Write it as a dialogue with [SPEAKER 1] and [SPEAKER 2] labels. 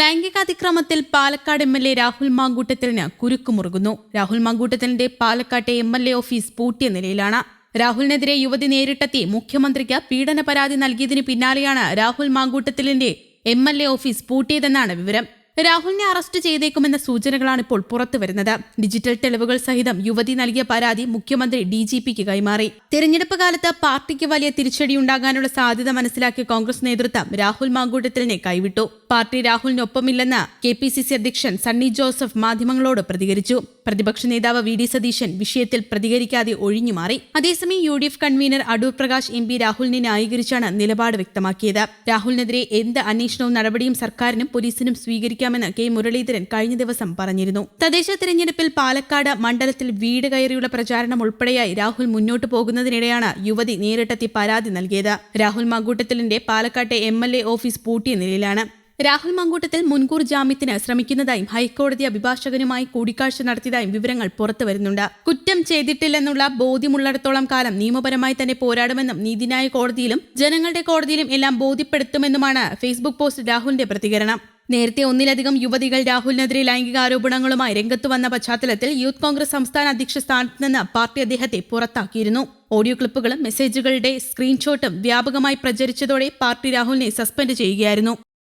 [SPEAKER 1] ലൈംഗികാതിക്രമത്തിൽ Palakkad M L A Rahul മാങ്കൂട്ടത്തിലിന് കുരുക്കുമുറുകുന്നു. രാഹുൽ മാങ്കൂട്ടത്തിന്റെ പാലക്കാട്ടെ എം എൽ എ ഓഫീസ് പൂട്ടിയ നിലയിലാണ്. രാഹുലിനെതിരെ യുവതി നേരിട്ടെത്തി മുഖ്യമന്ത്രിക്ക് പീഡന പരാതി നൽകിയതിന് പിന്നാലെയാണ് രാഹുൽ മാങ്കൂട്ടത്തിലിന്റെ എം എൽ എ ഓഫീസ് പൂട്ടിയതെന്നാണ് വിവരം. രാഹുലിനെ അറസ്റ്റ് ചെയ്തേക്കുമെന്ന സൂചനകളാണ് ഇപ്പോൾ പുറത്തുവരുന്നത് ഡിജിറ്റൽ തെളിവുകൾ സഹിതം യുവതി നൽകിയ പരാതി മുഖ്യമന്ത്രി ഡി ജി പിക്ക് കൈമാറി. തെരഞ്ഞെടുപ്പ് കാലത്ത് പാർട്ടിക്ക് വലിയ തിരിച്ചടിയുണ്ടാകാനുള്ള സാധ്യത മനസ്സിലാക്കിയ കോൺഗ്രസ് നേതൃത്വം രാഹുൽ മാങ്കൂട്ടത്തിലിനെ കൈവിട്ടു. പാർട്ടി രാഹുലിനൊപ്പമില്ലെന്ന് കെ പി സി സി അധ്യക്ഷൻ സണ്ണി ജോസഫ് മാധ്യമങ്ങളോട് പ്രതികരിച്ചു. പ്രതിപക്ഷ നേതാവ് വി ഡി സതീശൻ വിഷയത്തിൽ പ്രതികരിക്കാതെ ഒഴിഞ്ഞുമാറി അതേസമയം U D F convener Adoor Prakash M P രാഹുലിനെ ന്യായീകരിച്ചാണ് നിലപാട് വ്യക്തമാക്കിയത്. രാഹുലിനെതിരെ എന്ത് അന്വേഷണവും നടപടിയും സർക്കാരിനും പോലീസിനും സ്വീകരിക്കാമെന്ന് കെ മുരളീധരൻ കഴിഞ്ഞ ദിവസം പറഞ്ഞിരുന്നു. തദ്ദേശ തെരഞ്ഞെടുപ്പിൽ പാലക്കാട് മണ്ഡലത്തിൽ വീട് കയറിയുള്ള പ്രചാരണം ഉൾപ്പെടെയായി രാഹുൽ മുന്നോട്ട് പോകുന്നതിനിടെയാണ് യുവതി നേരിട്ടെത്തി പരാതി നൽകിയത്. രാഹുൽ മാങ്കൂട്ടത്തിലിന്റെ പാലക്കാട്ടെ എ ഓഫീസ് പൂട്ടിയ നിലയിലാണ്. രാഹുൽ മങ്കൂട്ടത്തിൽ മുൻകൂർ ജാമ്യത്തിന് ശ്രമിക്കുന്നതായും ഹൈക്കോടതി അഭിഭാഷകനുമായി കൂടിക്കാഴ്ച നടത്തിയതായും വിവരങ്ങൾ പുറത്തുവരുന്നുണ്ട് കുറ്റം ചെയ്തിട്ടില്ലെന്നുള്ള ബോധ്യമുള്ളിടത്തോളം കാലം നിയമപരമായി തന്നെ പോരാടുമെന്നും നീതിന്യായ കോടതിയിലും ജനങ്ങളുടെ കോടതിയിലും എല്ലാം ബോധ്യപ്പെടുത്തുമെന്നുമാണ് ഫേസ്ബുക്ക് പോസ്റ്റ് രാഹുലിന്റെ പ്രതികരണം. നേരത്തെ ഒന്നിലധികം യുവതികൾ രാഹുലിനെതിരെ ലൈംഗിക ആരോപണങ്ങളുമായി രംഗത്തു വന്ന പശ്ചാത്തലത്തിൽ യൂത്ത് കോൺഗ്രസ് സംസ്ഥാന അധ്യക്ഷ സ്ഥാനത്ത് നിന്ന് പാർട്ടി അദ്ദേഹത്തെ പുറത്താക്കിയിരുന്നു. ഓഡിയോ ക്ലിപ്പുകളും മെസ്സേജുകളുടെ സ്ക്രീൻഷോട്ടും വ്യാപകമായി പ്രചരിച്ചതോടെ പാർട്ടി രാഹുലിനെ സസ്പെൻഡ് ചെയ്യുകയായിരുന്നു.